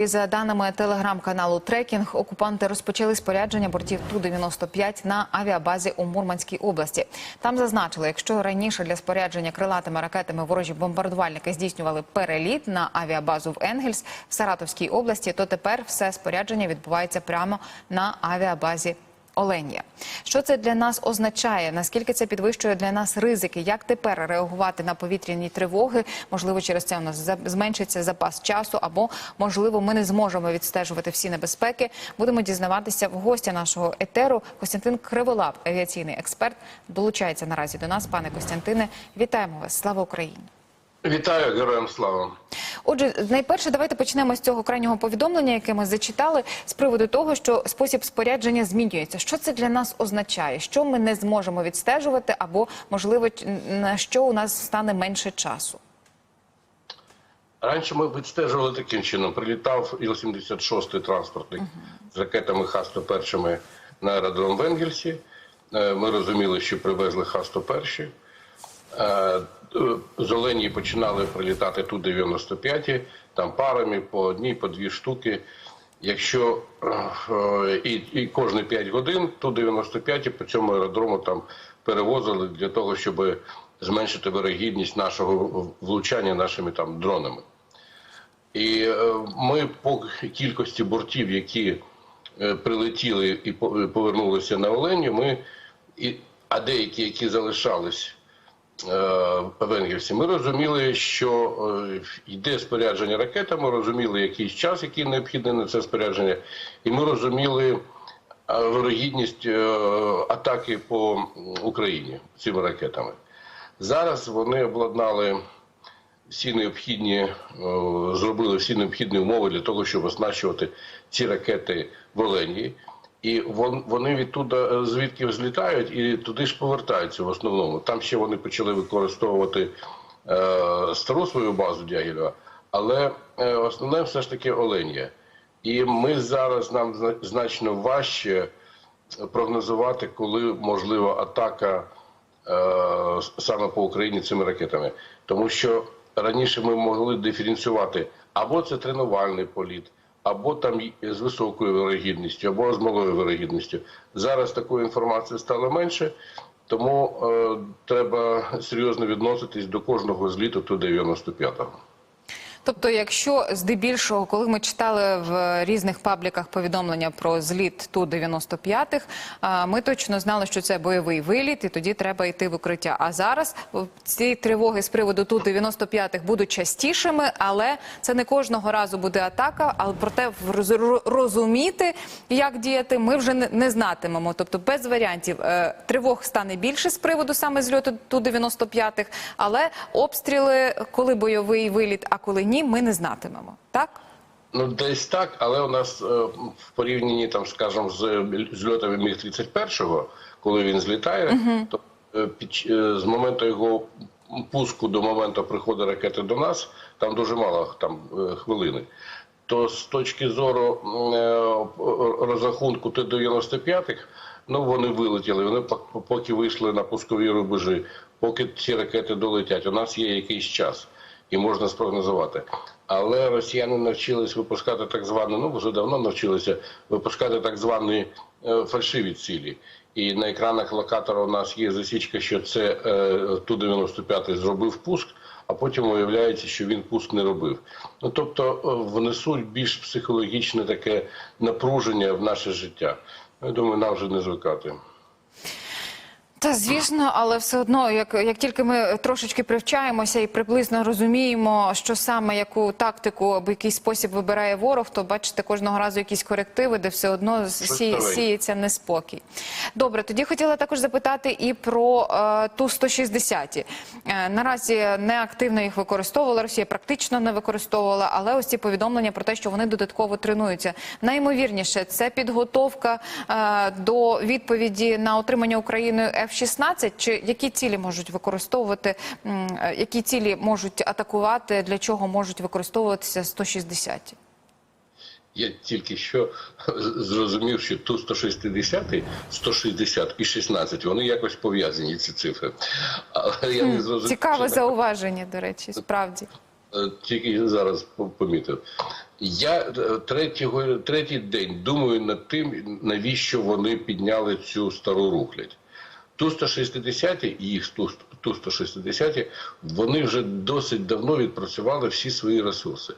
І За даними телеграм-каналу Трекінг, окупанти розпочали спорядження бортів Ту-95 на авіабазі у Мурманській області. Там зазначили, якщо раніше для спорядження крилатими ракетами ворожі бомбардувальники здійснювали переліт на авіабазу в Енгельс в Саратовській області, то тепер все спорядження відбувається прямо на авіабазі. Оленія. Що це для нас означає? Наскільки це підвищує для нас ризики? Як тепер реагувати на повітряні тривоги? Можливо, через це у нас зменшиться запас часу, або можливо, ми не зможемо відстежувати всі небезпеки. Будемо дізнаватися в гостя нашого етеру. Костянтин Криволап, авіаційний експерт, долучається наразі до нас. Пане Костянтине, вітаємо вас! Слава Україні! Вітаю, героям слава. Отже, найперше, давайте почнемо з цього крайнього повідомлення, яке ми зачитали, з приводу того, що спосіб спорядження змінюється. Що це для нас означає? Що ми не зможемо відстежувати, або можливо на що у нас стане менше часу? Раніше ми відстежували таким чином. Прилітав Іл-76 транспортник з ракетами Х-101 на аеродром в Енгельсі. Е, Ми розуміли, що привезли Х-101. Е, е, З Оленії починали прилітати Ту-95, там парами по одній, по дві штуки. Якщо е, і, і кожні 5 годин Ту-95 по цьому аеродрому там перевозили для того, щоб зменшити вирогідність нашого влучання нашими там дронами. І ми по кількості бортів, які прилетіли і по- повернулися на Оленю, ми і, а деякі, які залишались е, ми розуміли, що е, йде спорядження ракетами, розуміли якийсь час, який необхідний на це спорядження, і ми розуміли е, вирогідність е, атаки по Україні цими ракетами. Зараз вони обладнали всі необхідні, зробили всі необхідні умови для того, щоб оснащувати ці ракети в Оленії. І вони відтуда е, звідки злітають і туди ж повертаються в основному. Там ще вони почали використовувати е, стару свою базу Дягілєва, але е, основне все ж таки Оленія. І ми зараз нам значно важче прогнозувати, коли можлива атака е, саме по Україні цими ракетами. Тому що раніше ми могли диференціювати або це тренувальний політ, або там з високою вирогідністю, або з малою вирогідністю. Зараз такої інформації стало менше, тому е, треба серйозно відноситись до кожного зліту Ту-95. Тобто, якщо здебільшого, коли ми читали в різних пабліках повідомлення про зліт ту 95 х ми точно знали, що це бойовий виліт, і тоді треба йти в укриття. А зараз ці тривоги з приводу ту 95 х будуть частішими, але це не кожного разу буде атака. Але проте розуміти, як діяти, ми вже не, знатимемо. Тобто, без варіантів Е, тривог стане більше з приводу саме зльоту ту 95 х але обстріли, коли бойовий виліт, а коли ні, ми не знатимемо. Так? Ну, десь так, але у нас е, в порівнянні там, скажімо, з зльотами міг 31-го, коли він злітає, то е, під, е, з моменту його пуску до моменту приходу ракети до нас, там дуже мало там хвилини. То з точки зору розрахунку Т-95, ну вони вилетіли, вони пок- поки вийшли на пускові рубежі, поки ці ракети долетять, у нас є якийсь час і можна спрогнозувати. Але росіяни навчились випускати так звані, ну вже давно навчилися випускати так звані е, фальшиві цілі. І на екранах локатора у нас є засічка, що це е, Ту-95 зробив пуск, а потім виявляється, що він пуск не робив. Ну тобто е, внесуть більш психологічне таке напруження в наше життя. Ну, Я думаю, нам вже не звикати. Та звісно, але все одно, як, як тільки ми трошечки привчаємося і приблизно розуміємо, що саме яку тактику або який спосіб вибирає ворог, то бачите кожного разу якісь корективи, де все одно сі, сіється неспокій. Добре, тоді хотіла також запитати і про е, ту 160 Е, Наразі неактивно їх використовувала Росія, практично не використовувала, але ось ці повідомлення про те, що вони додатково тренуються. Найімовірніше, це підготовка е, до відповіді на отримання Україною F-16? Чи які цілі можуть використовувати, е, які цілі можуть атакувати, для чого можуть використовуватися 160 Я тільки що зрозумів, що ту 160, 160 і 16, вони якось пов'язані, ці цифри. Але я не зрозумів. Цікаве що зауваження, до речі, справді. Е, Тільки зараз помітив. Я е, третього, третій день думаю над тим, навіщо вони підняли цю стару рухлядь. Ту-160 і їх Ту- Ту-160, вони вже досить давно відпрацювали всі свої ресурси.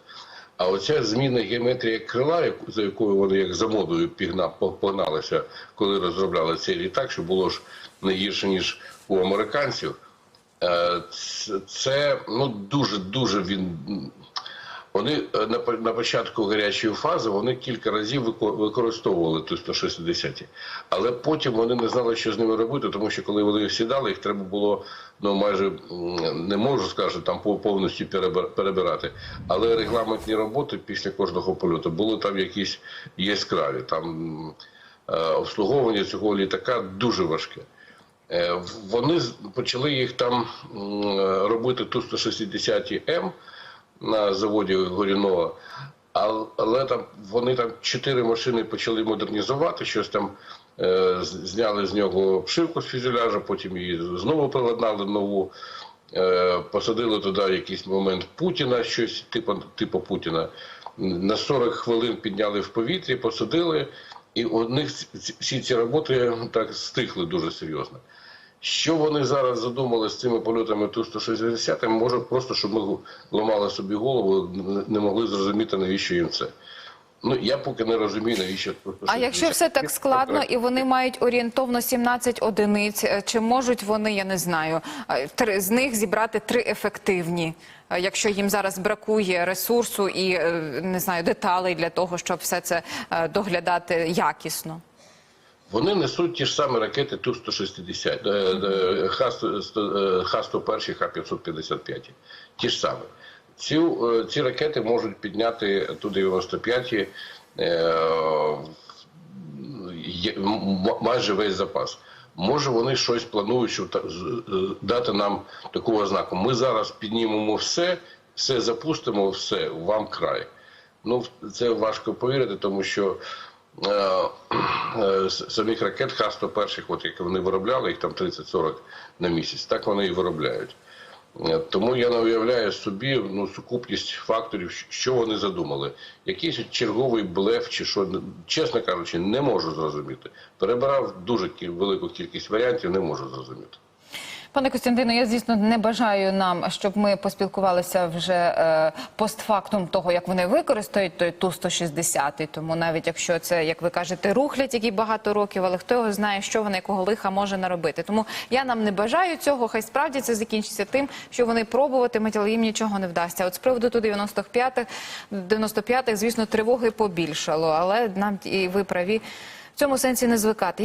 А оця зміна геометрії крила, за якою вони як за модою пігна, погналися, коли розробляли цей літак, що було ж не гірше, ніж у американців, Е, це ну дуже дуже він. Вони е, на, по- на початку гарячої фази вони кілька разів вико- використовували ту 160 але потім вони не знали, що з ними робити, тому що коли вони сідали, їх треба було ну майже не можу сказати там по- повністю перебирати. Але регламентні роботи після кожного польоту були там якісь яскраві. Там е, обслуговування цього літака дуже важке. Е, Вони почали їх там робити ту 160 М на заводі Горінова, але там вони там чотири машини почали модернізувати, щось там е, зняли з нього обшивку з фюзеляжа, потім її знову приладнали нову. Е, посадили туди якийсь момент Путіна, щось типу, типу Путіна. На 40 хвилин підняли в повітрі, посадили, і у них всі ці роботи так стихли дуже серйозно. Що вони зараз задумали з цими польотами Ту-160, може просто, щоб ми ламали собі голову, не- могли зрозуміти, навіщо їм це. Ну, я поки не розумію, навіщо Ту-160. А якщо все так складно і вони мають орієнтовно 17 одиниць, е, чи можуть вони, я не знаю, е, три з них зібрати три ефективні, е, якщо їм зараз бракує ресурсу і не знаю деталей для того, щоб все це доглядати якісно? Вони несуть ті ж самі ракети Ту-160, е, е, Х-100, е, Х-101, Х-555. Ті ж самі. Ці, е, ці ракети можуть підняти Ту-95 е, майже весь запас. Може, вони щось планують, щоб е, дати нам таку ознаку. Ми зараз піднімемо все, все запустимо, все, вам край. Ну, це важко повірити, тому що самих ракет Х-101, от як вони виробляли, їх там 30-40 на місяць, так вони і виробляють. Е, Тому я не уявляю собі ну, сукупність факторів, що вони задумали. Якийсь черговий блеф чи що, чесно кажучи, не можу зрозуміти. Перебирав дуже велику кількість варіантів, не можу зрозуміти. Пане Костянтино, я звісно не бажаю нам, щоб ми поспілкувалися вже е, постфактум того, як вони використають той ту 160 Тому навіть якщо це, як ви кажете, рухлять, який багато років, але хто його знає, що вони якого лиха може наробити. Тому я нам не бажаю цього. Хай справді це закінчиться тим, що вони пробуватимуть, але їм нічого не вдасться. От з приводу ту 95-х, 95-х, звісно, тривоги побільшало, але нам і ви праві в цьому сенсі не звикати.